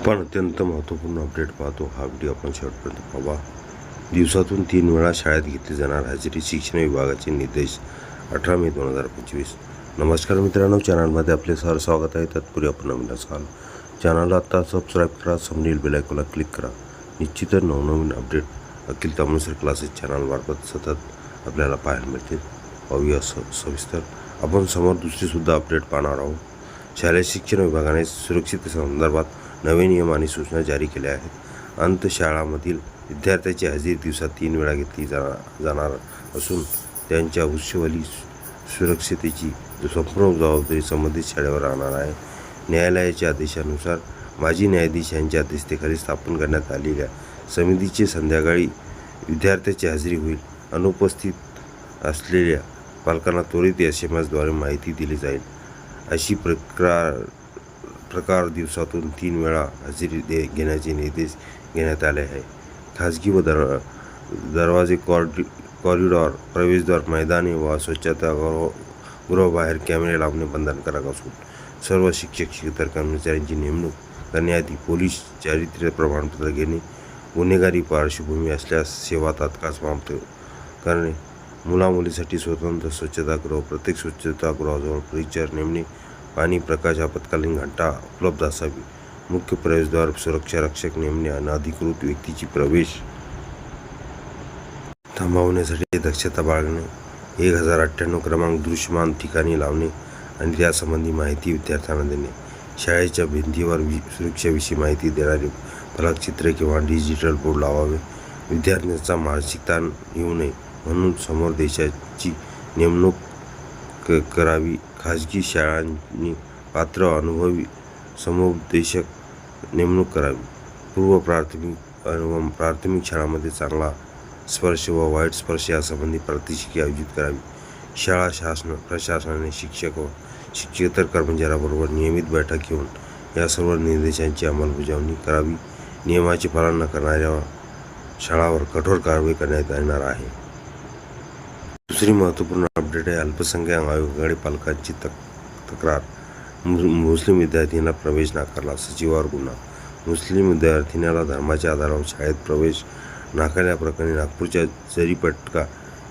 आपण अत्यंत महत्त्वपूर्ण अपडेट पाहतो. हा व्हिडिओ आपण शेवटपर्यंत पाहावा. दिवसातून तीन वेळा शाळेत घेतली जाणार हजेरी शिक्षण विभागाचे निर्देश अठरा मे दोन हजार पंचवीस. नमस्कार मित्रांनो चॅनलमध्ये आपले सर स्वागत आहे. तत्पूर्वी आपण नवीन असाल चॅनलला आत्ता सबस्क्राईब करा समनील बेलायकोला क्लिक करा. निश्चितच नवनवीन अपडेट अखिल तामणसर क्लासेस चॅनलमार्फत सतत आपल्याला पाहायला मिळतील. पाहूया असं सविस्तर. आपण समोर दुसरीसुद्धा अपडेट पाहणार आहोत. शालेय शिक्षण विभागाने सुरक्षिततेसंदर्भात नवे नियम आणि सूचना जारी केल्या आहेत. अंतशाळामधील विद्यार्थ्याची हजेरी दिवसात तीन वेळा घेतली जा जाणार असून त्यांच्या उच्चवली सुरक्षितेची संपूर्ण जबाबदारी संबंधित शाळेवर राहणार आहे. न्यायालयाच्या आदेशानुसार माजी न्यायाधीश यांच्या अध्यक्षतेखाली स्थापन करण्यात आलेल्या समितीचे संध्याकाळी विद्यार्थ्याची हजेरी होईल. अनुपस्थित असलेल्या पालकांना त्वरित एस एम एसद्वारे माहिती दिली जाईल. अशी प्रकार प्रकार दिवसातून तीन वेळा हजेरी दे घेण्याचे निर्देश घेण्यात आले आहे खाजगी व दर दरवाजे कॉरि कॉरिडॉर प्रवेशद्वार मैदाने व स्वच्छता गृहाबाहेर कॅमेरे लावणे बंधनकारक असून सर्व शिक्षक शिक्षेतर कर्मचाऱ्यांची नेमणूक करण्याआधी पोलीस चारित्र्य प्रमाणपत्र घेणे गुन्हेगारी पार्श्वभूमी असल्यास सेवा तात्काळ समाप्त करणे मुलामुलीसाठी स्वतंत्र स्वच्छतागृह प्रत्येक स्वच्छतागृहाजवळ परिचर नेमणे पाणी प्रकाश आपत्कालीन घंटा उपलब्ध असावी. मुख्य प्रवेशद्वार सुरक्षा रक्षक नेमणे अनधिकृत अधिकृत व्यक्तीची प्रवेश थांबवण्यासाठी दक्षता बाळगणे एक हजार अठ्ठ्याण्णव क्रमांक दृश्यमान ठिकाणी लावणे आणि त्यासंबंधी माहिती विद्यार्थ्यांना देणे. शाळेच्या भिंतीवर वि सुरक्षेविषयी माहिती देणारे फलकचित्रे किंवा डिजिटल बोर्ड लावावे. विद्यार्थ्यांचा मानसिक ताण येऊ नये म्हणून समोर देशाची नेमणूक क करावी. खाजगी शाळांनी पात्र अनुभवी समुपदेशक नेमणूक करावी. पूर्व प्राथमिक अनुभव प्राथमिक शाळांमध्ये चांगला स्पर्श व वाईट स्पर्श यासंबंधी प्रात्यक्षिके आयोजित करावी. शाळा शासन प्रशासनाने शिक्षक व शिक्षकेतर कर्मचाऱ्याबरोबर नियमित बैठक घेऊन या सर्व निर्देशांची अंमलबजावणी करावी. नियमाचे पालन न करणाऱ्या शाळावर कठोर कारवाई करण्यात येणार आहे. दुसरी महत्त्वपूर्ण अपडेट आहे अल्पसंख्याक आयोगाकडे पालकांची तक तक्रार. मु मुस्लिम विद्यार्थ्यांना प्रवेश नाकारला सचिवावर गुन्हा. मुस्लिम विद्यार्थिनीला धर्माच्या आधारावर शाळेत प्रवेश नाकारल्याप्रकरणी नागपूरच्या जरीपटका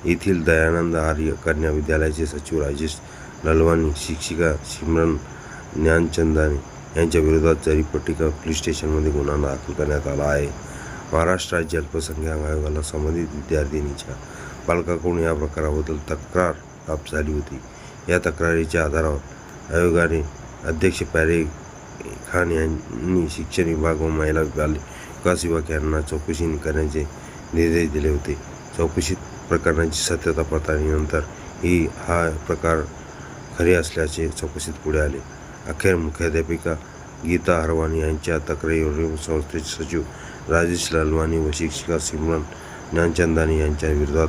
येथील दयानंद आर्य कन्या विद्यालयाचे सचिव राजेश ललवानी शिक्षिका सिमरन ज्ञानचंदानी यांच्या विरोधात जरीपट्टिका पोलीस स्टेशनमध्ये गुन्हा दाखल करण्यात आला आहे. महाराष्ट्र राज्य अल्पसंख्याक आयोगाला संबंधित विद्यार्थिनीच्या पालकाकडून या प्रकाराबद्दल तक्रार प्राप्त झाली होती. या तक्रारीच्या आधारावर आयोगाने अध्यक्ष पॅरे खान यांनी शिक्षण विभाग व महिला बाल विकास विभाग यांना चौकशी करण्याचे निर्देश दिले होते. चौकशीत प्रकरणाची सत्यता पडताळणीनंतर ही हा प्रकार खरे असल्याचे चौकशीत पुढे आले. अखेर मुख्याध्यापिका गीता हरवानी यांच्या तक्रारीवरून संस्थेचे सचिव राजेश लालवानी व शिक्षिका सिमरन ज्ञानचंदानी यांच्या विरोधात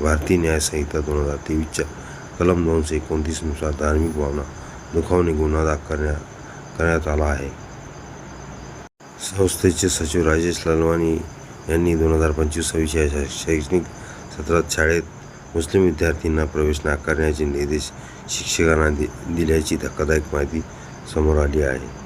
भारतीय न्यायसंहिता दोन हजार तेवीसच्या कलम दोनशे एकोणतीसनुसार धार्मिक भावना दुखावणे गुन्हा दाखल करण्यात करण्यात आला आहे. संस्थेचे सचिव राजेश लालवानी यांनी दोन हजार पंचवीस सव्वीस या शैक्षणिक सत्रात शाळेत मुस्लिम विद्यार्थ्यांना प्रवेश नाकारण्याचे निर्देश शिक्षकांना दि दिल्याची धक्कादायक माहिती समोर आली आहे.